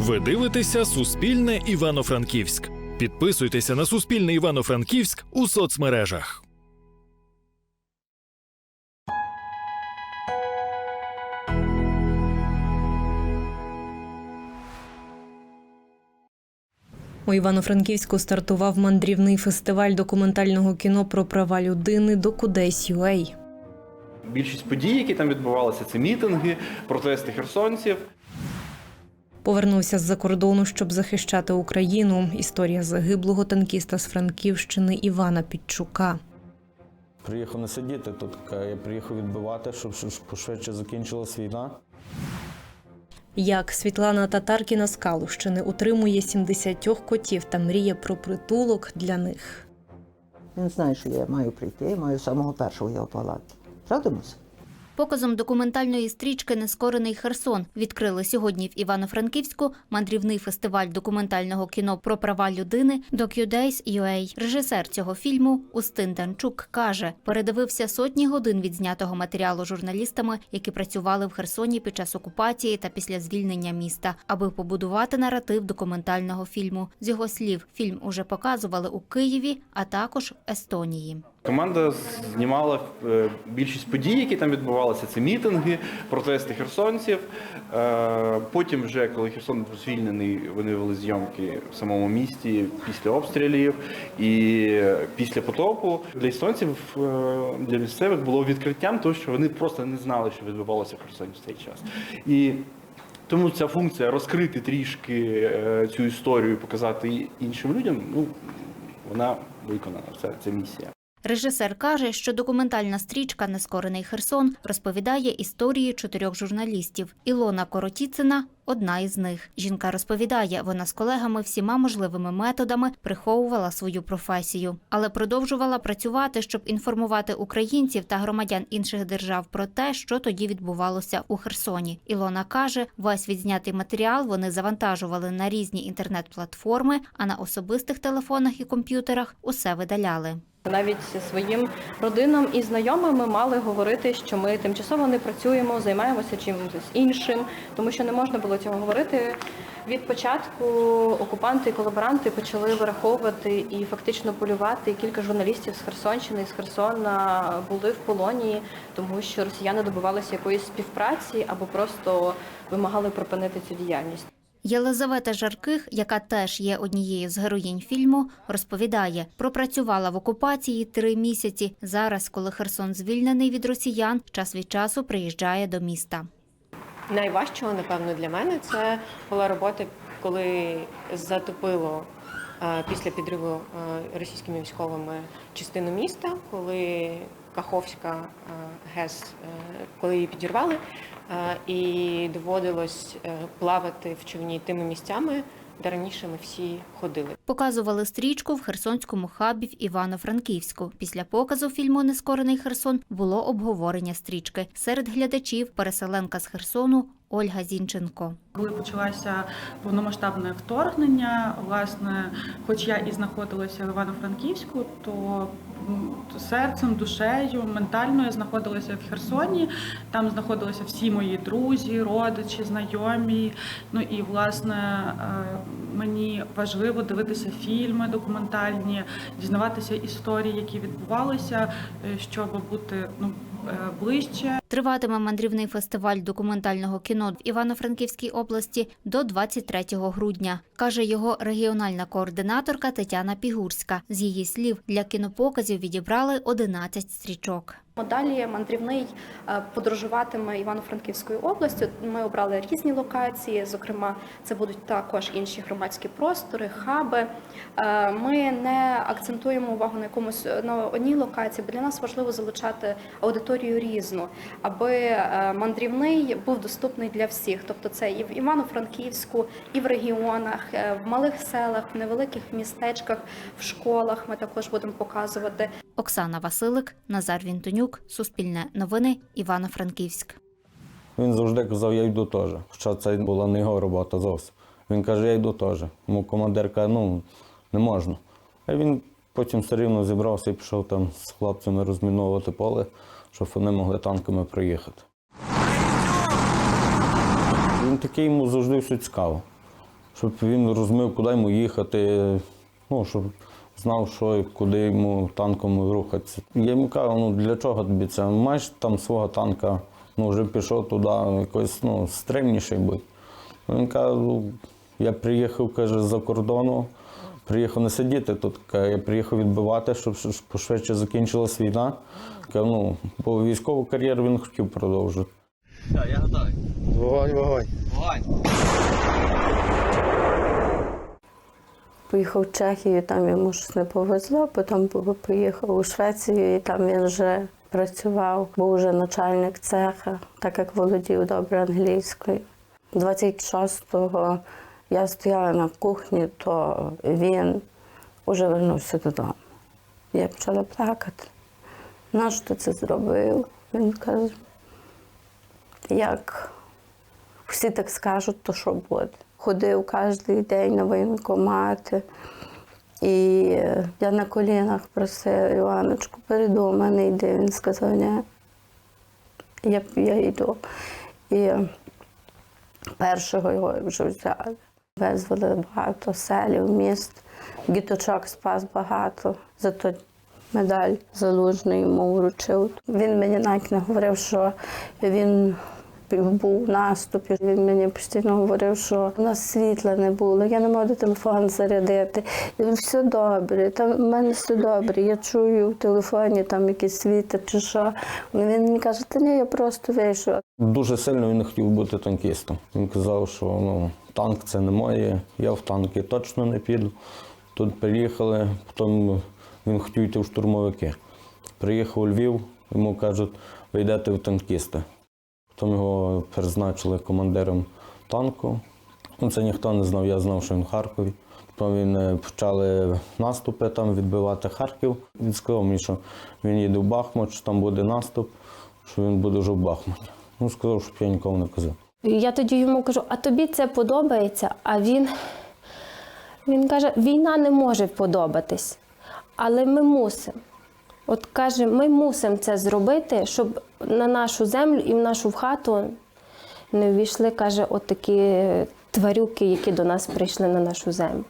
Ви дивитеся Суспільне Івано-Франківськ. Підписуйтеся на Суспільне Івано-Франківськ у соцмережах. У Івано-Франківську стартував мандрівний фестиваль документального кіно про права людини до Кудесь UA. Більшість подій, які там відбувалися, це мітинги, протести херсонців. Повернувся з-за кордону, щоб захищати Україну. Історія загиблого танкіста з Франківщини Івана Підчука. Приїхав не сидіти тут, я приїхав відбивати, щоб щоб пошвидше закінчилась війна. Як Світлана Татаркіна з Калущини утримує 70 котів та мріє про притулок для них. Він знає, що я маю прийти, я маю самого першого його палати. Правда, Муся? Показом документальної стрічки Нескорений Херсон відкрили сьогодні в Івано-Франківську мандрівний фестиваль документального кіно про права людини DocuDays UA. Режисер цього фільму Устин Данчук каже, передивився сотні годин відзнятого матеріалу журналістами, які працювали в Херсоні під час окупації та після звільнення міста, аби побудувати наратив документального фільму. З його слів, фільм уже показували у Києві, а також Естонії. Команда знімала е, більшість подій, які там відбувалися. Це мітинги, протести херсонців. Е, Потім, вже коли Херсон був звільнений, вони вели зйомки в самому місті після обстрілів і після потопу. Для естонців, е, для місцевих було відкриттям, того, що вони просто не знали, що відбувалося в Херсоні в цей час. І тому ця функція розкрити трішки цю історію, показати іншим людям, ну вона виконана. Це, це місія. Режисер каже, що документальна стрічка Нескорений Херсон розповідає історії чотирьох журналістів. Ілона Коротіцина одна із них. Жінка розповідає, вона з колегами всіма можливими методами приховувала свою професію, але продовжувала працювати, щоб інформувати українців та громадян інших держав про те, що тоді відбувалося у Херсоні. Ілона каже, весь відзнятий матеріал вони завантажували на різні інтернет-платформи, а на особистих телефонах і комп'ютерах усе видаляли. Навіть своїм родинам і знайомим ми мали говорити, що ми тимчасово не працюємо, займаємося чимось іншим, тому що не можна було цього говорити. Від початку окупанти і колаборанти почали вираховувати і фактично полювати. Кілька журналістів з Херсонщини, і з Херсона були в полоні, тому що росіяни добивалися якоїсь співпраці або просто вимагали припинити цю діяльність. Єлизавета Жарких, яка теж є однією з героїнь фільму, розповідає, пропрацювала в окупації три місяці. Зараз, коли Херсон звільнений від росіян, час від часу приїжджає до міста. Найважчого, напевно, для мене це була робота, коли затопило е, після підриву е, російськими військовими частину міста, коли Каховська е, ГЕС, коли її підірвали, і доводилось е, плавати в човні тими місцями, де раніше ми всі ходили. Показували стрічку в Херсонському хабі в Івано-Франківську. Після показу фільму Нескорений Херсон було обговорення стрічки. Серед глядачів переселенка з Херсону Ольга Зінченко. Коли почалося повномасштабне вторгнення, власне, хоч я і знаходилася в Івано-Франківську, то серцем, душею, ментально я знаходилася в Херсоні. Там знаходилися всі мої друзі, родичі, знайомі. Ну і власне е, мені важливо дивитися фільми документальні, дізнаватися історії, які відбувалися, е, щоб бути ну ближче Триватиме мандрівний фестиваль документального кіно в Івано-Франківській області до 23 грудня, каже його регіональна координаторка Тетяна Пігурська. З її слів, для кінопоказів відібрали 11 стрічок. Далі мандрівний е, подорожуватиме Івано-Франківською областю. Ми обрали різні локації. Зокрема, це будуть також інші громадські простори, хаби. Е, Ми не акцентуємо увагу на якомусь на одній локації, бо для нас важливо залучати аудиторію різну, аби е, мандрівний був доступний для всіх. Тобто, це і в Івано-Франківську, і в регіонах, е, в малих селах, в невеликих містечках, в школах. Ми також будемо показувати. Оксана Василик, Назар Вінтонюк, Суспільне новини, Івано-Франківськ. Він завжди казав, я йду теж. Хоча це була не його робота зовсім. Він каже, я йду теж. Йому командир каже, ну не можна. А він потім все рівно зібрався і пішов там з хлопцями розміновувати поле, щоб вони могли танками проїхати. Він такий йому завжди все цікаво. щоб він розумів, куди йому їхати, ну, щоб знав, що і куди йому танком рухатися. Я йому кажу, ну для чого тобі це? Маєш там свого танка, ну вже пішов туди, якось ну, стримніший будь. Він каже, «Ну, я приїхав, каже, з-за кордону, приїхав не сидіти тут, каже, я приїхав відбивати, щоб пошвидше закінчилась війна. Каже, ну, бо військову кар'єру він хотів продовжити. Вогонь, вогонь. Поїхав в Чехію, там йому щось не повезло, потім поїхав у Швецію, і там він вже працював, був вже начальник цеха, так як володів добре англійською. 26-го я стояла на кухні, то він вже вернувся додому. Я почала плакати. Нащо ти це зробив? Він каже, як всі так скажуть, то що буде? Ходив кожен день на воєнкомати. І е, я на колінах просила Іваночку, перейду, мене йди. Він сказав, ні. Я, я йду. І першого його вже взяли. Визвали багато селів, міст. Діточок спас багато. Зато медаль залужний йому вручив. Він мені навіть не говорив, що він був в наступі. Він мені постійно говорив, що у нас світла не було, я не можу телефон зарядити. І все добре, там в мене все добре. Я чую в телефоні там якісь світи чи що. Він мені каже, та ні, я просто вийшов. Дуже сильно він хотів бути танкістом. Він казав, що ну, танк це не моє, я в танки точно не піду. Тут приїхали, потім він хотів йти в штурмовики. Приїхав у Львів, йому кажуть, ви йдете в танкісти. Потім його призначили командиром танку. Ну, це ніхто не знав, я знав, що він в Харкові. Потім він е, почали наступи там відбивати Харків. Він сказав мені, що він їде в Бахмут, що там буде наступ, що він буде вже в Бахмуті. Ну, сказав, щоб я нікому не казав. Я тоді йому кажу, а тобі це подобається? А він, він каже, війна не може подобатись, але ми мусимо. От каже, ми мусимо це зробити, щоб на нашу землю і в нашу хату не ввійшли, каже, от такі тварюки, які до нас прийшли на нашу землю.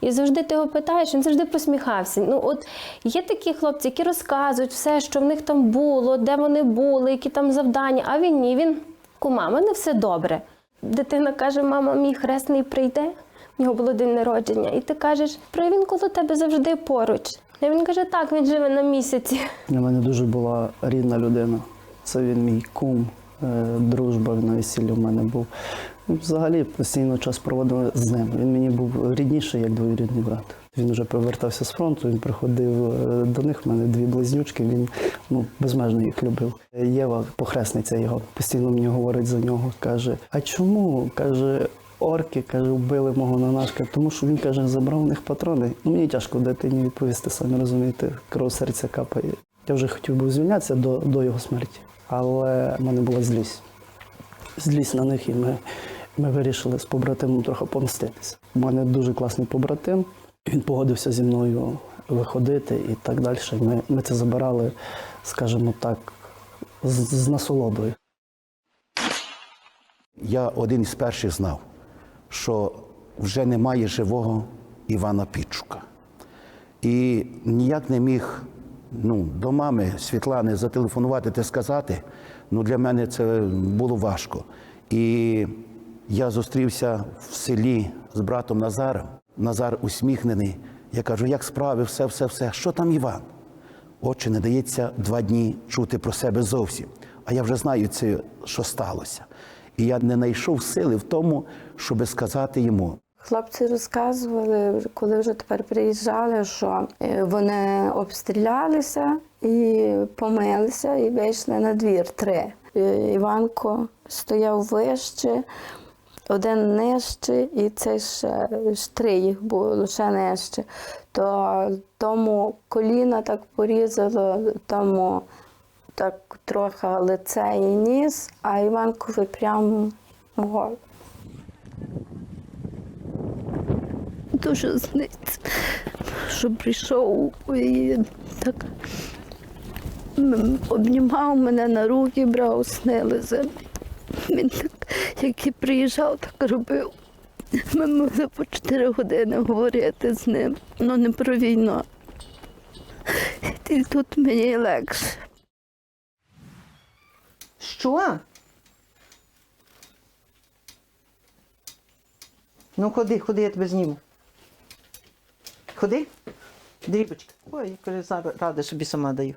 І завжди ти його питаєш, він завжди посміхався. Ну, от є такі хлопці, які розказують все, що в них там було, де вони були, які там завдання, а він ні, він кума, мене все добре. Дитина каже: мама, мій хресний прийде. В нього було день народження, і ти кажеш, про він коло тебе завжди поруч. І він каже, так, він живе на місяці. Для мене дуже була рідна людина. Це він мій кум, е, дружба на весіллі в мене був. Ну, Взагалі постійно час проводили з ним. Він мені був рідніший, як двоюрідний брат. Він вже повертався з фронту, він приходив е, до них. в мене дві близнючки. Він ну, безмежно їх любив. Єва, похресниця його, постійно мені говорить за нього. Каже: А чому? каже. Орки, каже, вбили мого нанашка, тому що він каже, забрав у них патрони. Ну, мені тяжко дитині відповісти, самі розумієте, кров серця капає. Я вже хотів би звільнятися до, до його смерті, але в мене була злість. Злість на них, і ми, ми вирішили з побратимом трохи помститися. У мене дуже класний побратим. Він погодився зі мною виходити і так далі. Ми, ми це забирали, скажімо так, з, з насолодою. Я один із перших знав, що вже немає живого Івана Підчука. І ніяк не міг ну, до мами Світлани зателефонувати та сказати. Ну, для мене це було важко. І я зустрівся в селі з братом Назаром. Назар усміхнений. Я кажу, як справи, все, все, все. Що там Іван? Отче, не дається два дні чути про себе зовсім. А я вже знаю це, що сталося. І я не знайшов сили в тому, щоб сказати йому. Хлопці розказували, коли вже тепер приїжджали, що е, вони обстрілялися і помилися, і вийшли на двір три. Е, Іванко стояв вище, один нижче, і це ще три їх було ще нижче. То тому коліна так порізало, тому так трохи лице і ніс, а Іванкові прямо в голову. Дуже сниться, що прийшов і так обнімав мене на руки, брав, снили за Він так, як і приїжджав, так робив. Ми могли по 4 години говорити з ним, але не про війну. І тут мені легше. Що? Ну, ходи, ходи, я тебе зніму. Ходи. Дрібочка. Ой, зараз ради собі сама даю.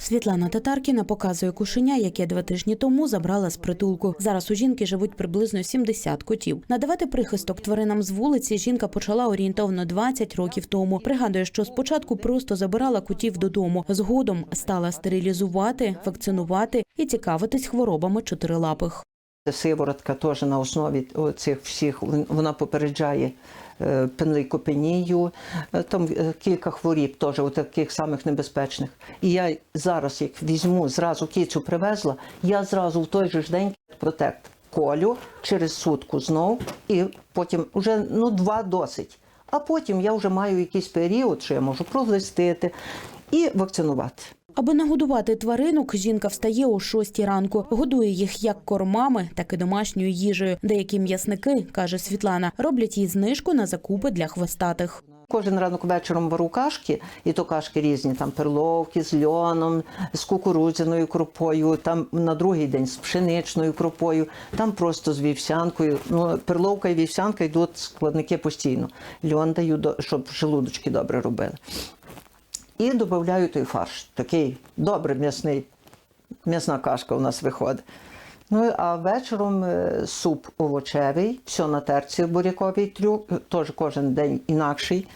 Світлана Татаркіна показує кошеня, яке два тижні тому забрала з притулку. Зараз у жінки живуть приблизно 70 котів. Надавати прихисток тваринам з вулиці жінка почала орієнтовно 20 років тому. Пригадує, що спочатку просто забирала котів додому. Згодом стала стерилізувати, вакцинувати і цікавитись хворобами чотирилапих. Сиворотка теж на основі цих всіх вона попереджає пенлейкопенію, е, там е, кілька хворіб, теж от таких самих небезпечних. І я зараз, як візьму, зразу кіцю привезла, я зразу в той же ж день протект колю через сутку знов, і потім вже ну два досить. А потім я вже маю якийсь період, що я можу проглистити і вакцинувати. Аби нагодувати тваринок, жінка встає о 6 ранку, годує їх як кормами, так і домашньою їжею. Деякі м'ясники, каже Світлана, роблять їй знижку на закупи для хвостатих. Кожен ранок вечором беру кашки, і то кашки різні, там перловки з льоном, з кукурудзяною крупою, там на другий день з пшеничною крупою, там просто з вівсянкою. Ну, перловка і вівсянка йдуть складники постійно. Льон даю, щоб желудочки добре робили. І додаю той фарш, такий добре м'ясний, м'ясна кашка у нас виходить. Ну а вечором е, суп овочевий, все на терці буряковий трюк, теж кожен день інакший.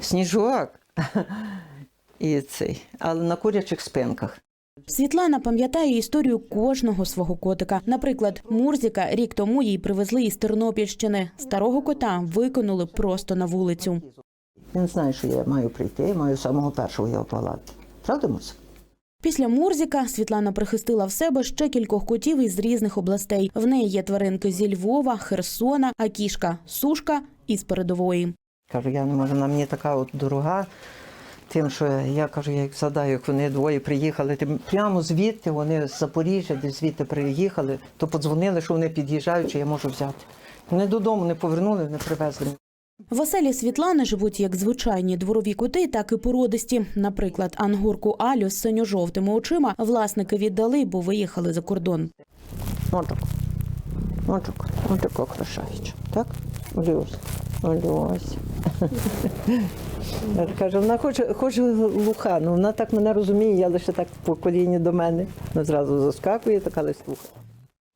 Сніжок. І цей, але на курячих спинках. Світлана пам'ятає історію кожного свого котика. Наприклад, Мурзіка рік тому їй привезли із Тернопільщини. Старого кота викинули просто на вулицю. Він знає, що я маю прийти, я маю самого першого його палати. Правда, Після Мурзіка Світлана прихистила в себе ще кількох котів із різних областей. В неї є тваринки зі Львова, Херсона, а кішка Сушка із передової. Кажу, я не можу, вона мені така от дорога. Тим, що я кажу, я як згадаю, як вони двоє приїхали, тим прямо звідти, вони з Запоріжжя, десь звідти приїхали, то подзвонили, що вони під'їжджають, чи я можу взяти. Вони додому не повернули, не привезли. В оселі Світлани живуть як звичайні дворові коти, так і породисті. Наприклад, ангурку Алю з синьо-жовтими очима власники віддали, бо виїхали за кордон. Отак. Отак. Отак окрашаючи. Так? Олюсь. Олюсь. Каже, вона хоче, хоче луха, ну вона так мене розуміє, я лише так по коліні до мене. Вона зразу заскакує, така лише слухає.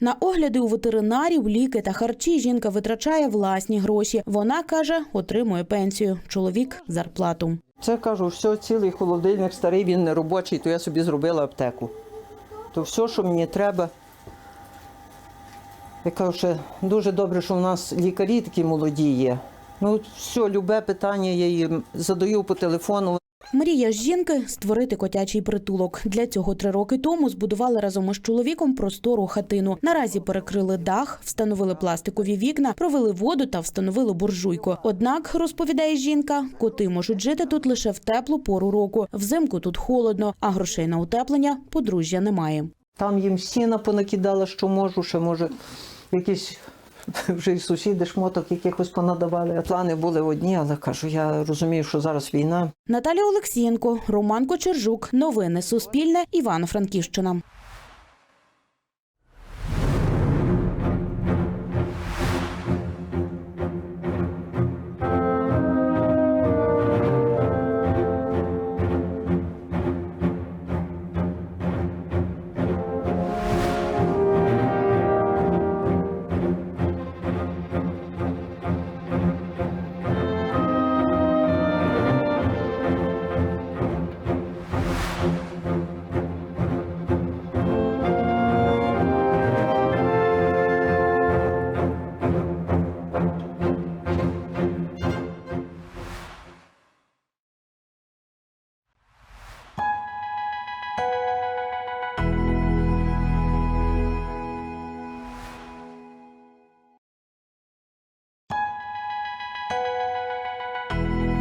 На огляди у ветеринарів, ліки та харчі жінка витрачає власні гроші. Вона каже, отримує пенсію. Чоловік зарплату. Це кажу, все, цілий холодильник старий, він не робочий, то я собі зробила аптеку. То все, що мені треба. Я кажу, що дуже добре, що в нас лікарі такі молоді є. Ну, все, любе питання я їм задаю по телефону. Мрія жінки створити котячий притулок. Для цього три роки тому збудували разом із чоловіком простору хатину. Наразі перекрили дах, встановили пластикові вікна, провели воду та встановили буржуйку. Однак, розповідає жінка, коти можуть жити тут лише в теплу пору року. Взимку тут холодно, а грошей на утеплення подружжя немає. Там їм сіна понакидала, що можу, ще може якісь вже й сусіди шмоток якихось понадавали. Плани були одні, але кажу, я розумію, що зараз війна. Наталя Олексієнко, Роман Кочержук. Новини Суспільне. Івано-Франківщина.